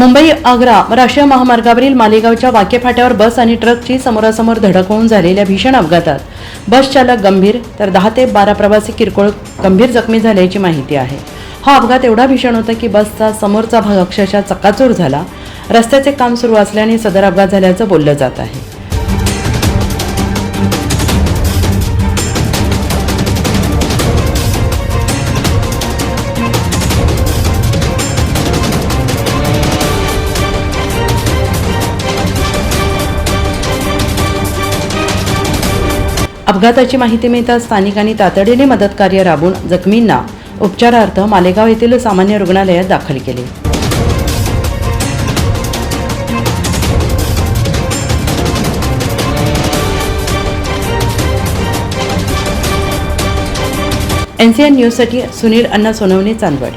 मुंबई आग्रा राष्ट्रीय महामार्गावरील मालेगावच्या वाके फाट्यावर बस आणि ट्रकची समोरासमोर धडक होऊन झालेल्या भीषण अपघातात. बस चालक गंभीर तर दहा ते बारा प्रवासी किरकोळ गंभीर जखमी झाल्याची माहिती आहे. हा अपघात एवढा भीषण होता की बसचा समोरचा भाग अक्षरशः चक्काचूर झाला. रस्त्याचे काम सुरू असल्याने सदर अपघात झाल्याचं बोललं जात आहे. अपघाताची माहिती मिळताच स्थानिकांनी तातडीने मदतकार्य राबून राबवून जखमींना उपचारार्थ मालेगाव येथील सामान्य रुग्णालयात दाखल केले. एन सी एन न्यूजसाठी सुनील अण्णा सोनवणे चांदवड.